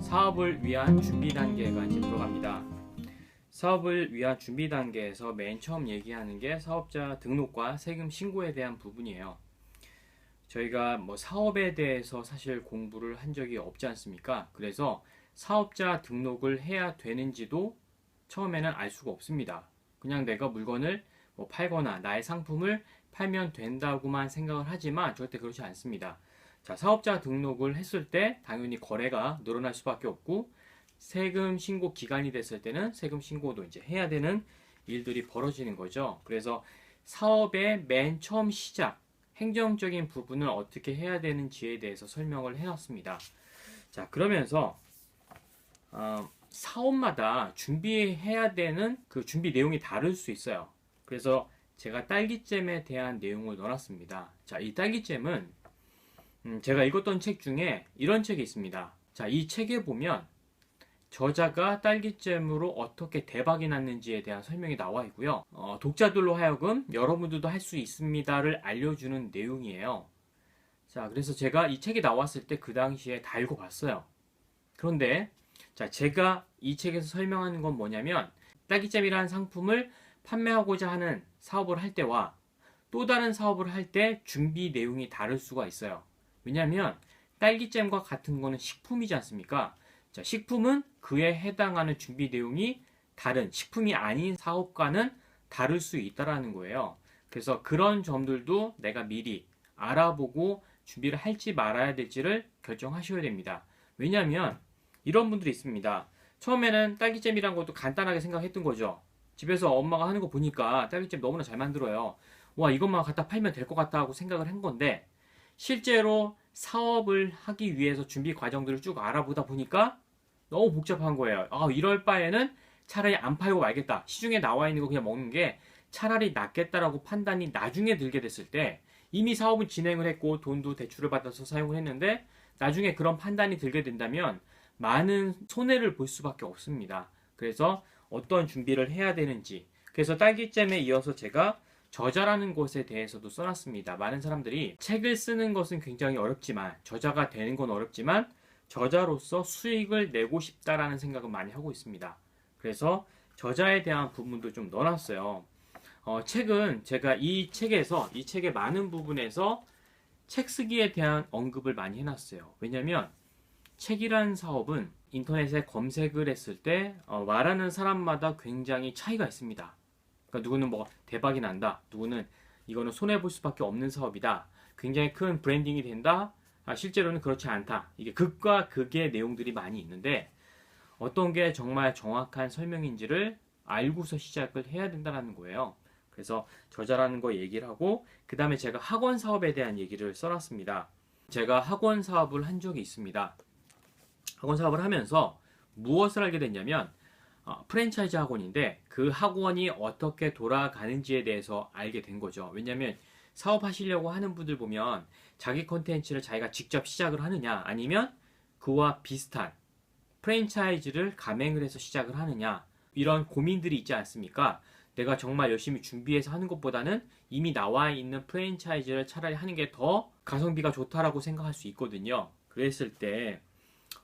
사업을 위한 준비 단계가 이제 들어갑니다. 사업을 위한 준비 단계에서 맨 처음 얘기하는 게 사업자 등록과 세금 신고에 대한 부분이에요. 저희가 뭐 사업에 대해서 사실 공부를 한 적이 없지 않습니까? 그래서 사업자 등록을 해야 되는지도 처음에는 알 수가 없습니다. 그냥 내가 물건을 뭐 팔거나 나의 상품을 팔면 된다고만 생각을 하지만 절대 그렇지 않습니다. 자, 사업자 등록을 했을 때 당연히 거래가 늘어날 수밖에 없고 세금 신고 기간이 됐을 때는 세금 신고도 이제 해야 되는 일들이 벌어지는 거죠. 그래서 사업의 맨 처음 시작, 행정적인 부분을 어떻게 해야 되는지에 대해서 설명을 해놨습니다. 자, 그러면서 어, 사업마다 준비해야 되는 그 준비 내용이 다를 수 있어요. 그래서 제가 딸기잼에 대한 내용을 넣어놨습니다. 자, 이 딸기잼은 음, 제가 읽었던 책 중에 이런 책이 있습니다. 자, 이 책에 보면 저자가 딸기잼으로 어떻게 대박이 났는지에 대한 설명이 나와 있고요. 어, 독자들로 하여금 여러분들도 할 수 있습니다를 알려주는 내용이에요. 자, 그래서 제가 이 책이 나왔을 때 그 당시에 다 읽어봤어요. 그런데 자, 제가 이 책에서 설명하는 건 뭐냐면 딸기잼이라는 상품을 판매하고자 하는 사업을 할 때와 또 다른 사업을 할 때 준비 내용이 다를 수가 있어요. 왜냐하면 딸기잼과 같은 거는 식품이지 않습니까? 자, 식품은 그에 해당하는 준비 내용이 다른 식품이 아닌 사업과는 다를 수 있다라는 거예요. 그래서 그런 점들도 내가 미리 알아보고 준비를 할지 말아야 될지를 결정하셔야 됩니다. 왜냐하면 이런 분들이 있습니다. 처음에는 딸기잼이란 것도 간단하게 생각했던 거죠. 집에서 엄마가 하는 거 보니까 딸기잼 너무나 잘 만들어요. 와, 이것만 갖다 팔면 될 것 같다 하고 생각을 한 건데, 실제로 사업을 하기 위해서 준비 과정들을 쭉 알아보다 보니까 너무 복잡한 거예요. 아, 이럴 바에는 차라리 안 팔고 말겠다. 시중에 나와 있는 거 그냥 먹는 게 차라리 낫겠다라고 판단이 나중에 들게 됐을 때 이미 사업은 진행을 했고 돈도 대출을 받아서 사용을 했는데 나중에 그런 판단이 들게 된다면 많은 손해를 볼 수밖에 없습니다. 그래서 어떤 준비를 해야 되는지 그래서 딸기잼에 이어서 제가 저자라는 것에 대해서도 써놨습니다. 많은 사람들이 책을 쓰는 것은 굉장히 어렵지만 저자가 되는 건 어렵지만 저자로서 수익을 내고 싶다라는 생각을 많이 하고 있습니다. 그래서 저자에 대한 부분도 좀 넣어놨어요. 어, 책은 제가 이 책에서 이 책의 많은 부분에서 책 쓰기에 대한 언급을 많이 해놨어요. 왜냐하면 책이라는 사업은 인터넷에 검색을 했을 때 어, 말하는 사람마다 굉장히 차이가 있습니다. 그러니까 누구는 뭐 대박이 난다, 누구는 이거는 손해 볼 수밖에 없는 사업이다, 굉장히 큰 브랜딩이 된다. 아, 실제로는 그렇지 않다. 이게 극과 극의 내용들이 많이 있는데 어떤 게 정말 정확한 설명인지를 알고서 시작을 해야 된다는 거예요. 그래서 저자라는 거 얘기를 하고 그 다음에 제가 학원 사업에 대한 얘기를 써놨습니다. 제가 학원 사업을 한 적이 있습니다. 학원 사업을 하면서 무엇을 알게 됐냐면 어, 프랜차이즈 학원인데 그 학원이 어떻게 돌아가는지에 대해서 알게 된 거죠. 왜냐하면 사업하시려고 하는 분들 보면 자기 컨텐츠를 자기가 직접 시작을 하느냐 아니면 그와 비슷한 프랜차이즈를 가맹을 해서 시작을 하느냐 이런 고민들이 있지 않습니까? 내가 정말 열심히 준비해서 하는 것보다는 이미 나와 있는 프랜차이즈를 차라리 하는 게 더 가성비가 좋다라고 생각할 수 있거든요. 그랬을 때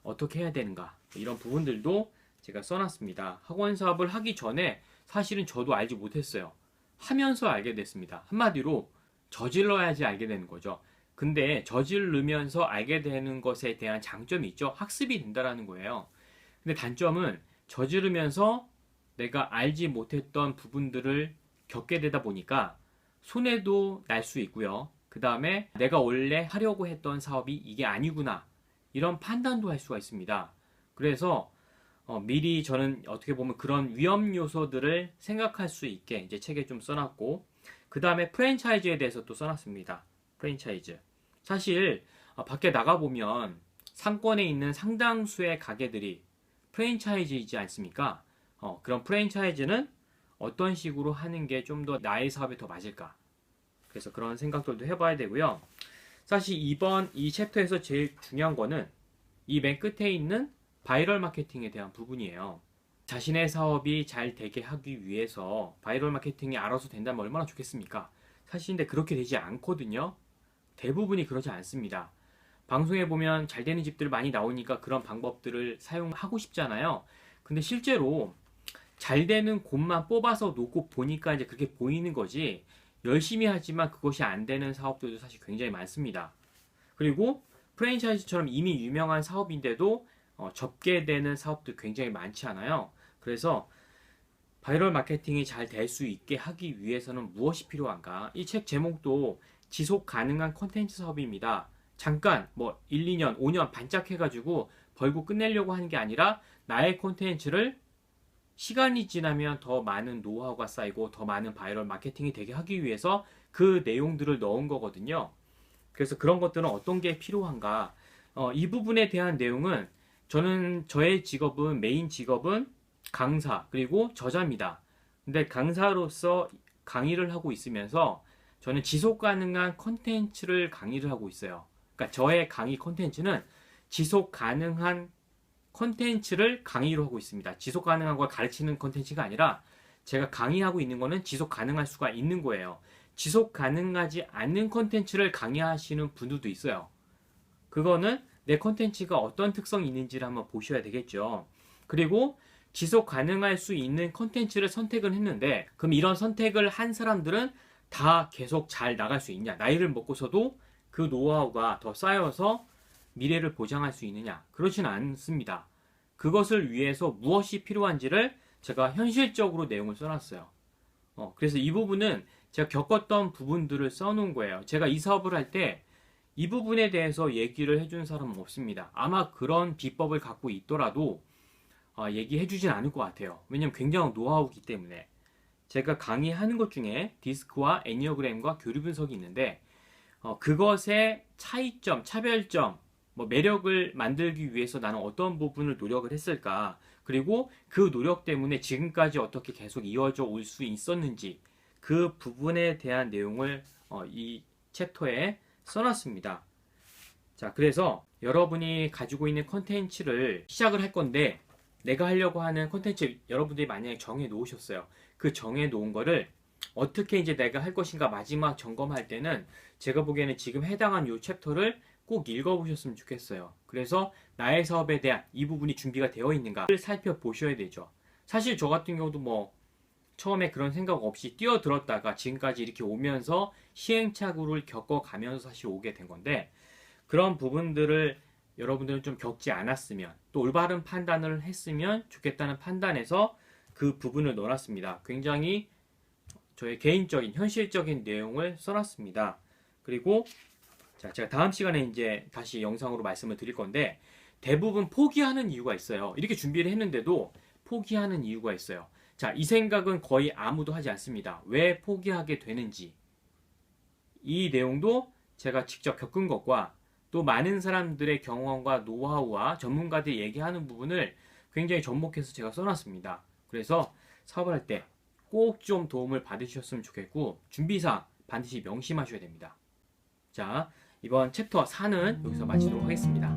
어떻게 해야 되는가 이런 부분들도 제가 써놨습니다. 학원 사업을 하기 전에 사실은 저도 알지 못했어요. 하면서 알게 됐습니다. 한마디로 저질러야지 알게 되는 거죠. 근데 저지르면서 알게 되는 것에 대한 장점이 있죠. 학습이 된다라는 거예요. 근데 단점은 저지르면서 내가 알지 못했던 부분들을 겪게 되다 보니까 손해도 날 수 있고요. 그 다음에 내가 원래 하려고 했던 사업이 이게 아니구나. 이런 판단도 할 수가 있습니다. 그래서 어, 미리 저는 어떻게 보면 그런 위험 요소들을 생각할 수 있게 이제 책에 좀 써놨고 그 다음에 프랜차이즈에 대해서 또 써놨습니다. 프랜차이즈. 사실 어, 밖에 나가 보면 상권에 있는 상당수의 가게들이 프랜차이즈이지 않습니까? 어, 그런 프랜차이즈는 어떤 식으로 하는 게 좀 더 나의 사업에 더 맞을까? 그래서 그런 생각들도 해봐야 되고요. 사실 이번 이 챕터에서 제일 중요한 거는 이 맨 끝에 있는 바이럴 마케팅에 대한 부분이에요. 자신의 사업이 잘 되게 하기 위해서 바이럴 마케팅이 알아서 된다면 얼마나 좋겠습니까? 사실 근데 그렇게 되지 않거든요. 대부분이 그러지 않습니다. 방송에 보면 잘 되는 집들 많이 나오니까 그런 방법들을 사용하고 싶잖아요. 근데 실제로 잘 되는 곳만 뽑아서 놓고 보니까 이제 그렇게 보이는 거지 열심히 하지만 그것이 안 되는 사업들도 사실 굉장히 많습니다. 그리고 프랜차이즈처럼 이미 유명한 사업인데도 어, 접게 되는 사업도 굉장히 많지 않아요. 그래서 바이럴 마케팅이 잘 될 수 있게 하기 위해서는 무엇이 필요한가? 이 책 제목도 지속 가능한 콘텐츠 사업입니다. 잠깐 뭐 1, 2년, 5년 반짝해가지고 벌고 끝내려고 하는 게 아니라 나의 콘텐츠를 시간이 지나면 더 많은 노하우가 쌓이고 더 많은 바이럴 마케팅이 되게 하기 위해서 그 내용들을 넣은 거거든요. 그래서 그런 것들은 어떤 게 필요한가? 어, 이 부분에 대한 내용은 저는 저의 직업은 메인 직업은 강사 그리고 저자입니다. 근데 강사로서 강의를 하고 있으면서 저는 지속 가능한 컨텐츠를 강의를 하고 있어요. 그러니까 저의 강의 컨텐츠는 지속 가능한 컨텐츠를 강의로 하고 있습니다. 지속 가능한 걸 가르치는 컨텐츠가 아니라 제가 강의하고 있는 거는 지속 가능할 수가 있는 거예요. 지속 가능하지 않는 컨텐츠를 강의하시는 분들도 있어요. 그거는 내 컨텐츠가 어떤 특성이 있는지를 한번 보셔야 되겠죠. 그리고 지속 가능할 수 있는 컨텐츠를 선택을 했는데 그럼 이런 선택을 한 사람들은 다 계속 잘 나갈 수 있냐? 나이를 먹고서도 그 노하우가 더 쌓여서 미래를 보장할 수 있느냐? 그렇지는 않습니다. 그것을 위해서 무엇이 필요한지를 제가 현실적으로 내용을 써놨어요. 어, 그래서 이 부분은 제가 겪었던 부분들을 써놓은 거예요. 제가 이 사업을 할 때 이 부분에 대해서 얘기를 해주는 사람은 없습니다. 아마 그런 비법을 갖고 있더라도 어, 얘기해주진 않을 것 같아요. 왜냐면 굉장한 노하우이기 때문에. 제가 강의하는 것 중에 디스크와 애니어그램과 교류 분석이 있는데 어, 그것의 차이점, 차별점, 뭐 매력을 만들기 위해서 나는 어떤 부분을 노력을 했을까? 그리고 그 노력 때문에 지금까지 어떻게 계속 이어져 올 수 있었는지 그 부분에 대한 내용을 어, 이 챕터에 써놨습니다. 자, 그래서 여러분이 가지고 있는 컨텐츠를 시작을 할 건데 내가 하려고 하는 컨텐츠 여러분들이 만약에 정해 놓으셨어요. 그 정해 놓은 거를 어떻게 이제 내가 할 것인가 마지막 점검할 때는 제가 보기에는 지금 해당한 이 챕터를 꼭 읽어보셨으면 좋겠어요. 그래서 나의 사업에 대한 이 부분이 준비가 되어 있는가를 살펴보셔야 되죠. 사실 저 같은 경우도 뭐 처음에 그런 생각 없이 뛰어들었다가 지금까지 이렇게 오면서 시행착오를 겪어가면서 사실 오게 된 건데 그런 부분들을 여러분들은 좀 겪지 않았으면 또 올바른 판단을 했으면 좋겠다는 판단에서 그 부분을 넣어놨습니다. 굉장히 저의 개인적인 현실적인 내용을 써놨습니다. 그리고 자, 제가 다음 시간에 이제 다시 영상으로 말씀을 드릴 건데 대부분 포기하는 이유가 있어요. 이렇게 준비를 했는데도 포기하는 이유가 있어요. 자, 이 생각은 거의 아무도 하지 않습니다. 왜 포기하게 되는지. 이 내용도 제가 직접 겪은 것과 또 많은 사람들의 경험과 노하우와 전문가들이 얘기하는 부분을 굉장히 접목해서 제가 써놨습니다. 그래서 사업을 할 때 꼭 좀 도움을 받으셨으면 좋겠고 준비사항 반드시 명심하셔야 됩니다. 자, 이번 챕터 4는 여기서 마치도록 하겠습니다.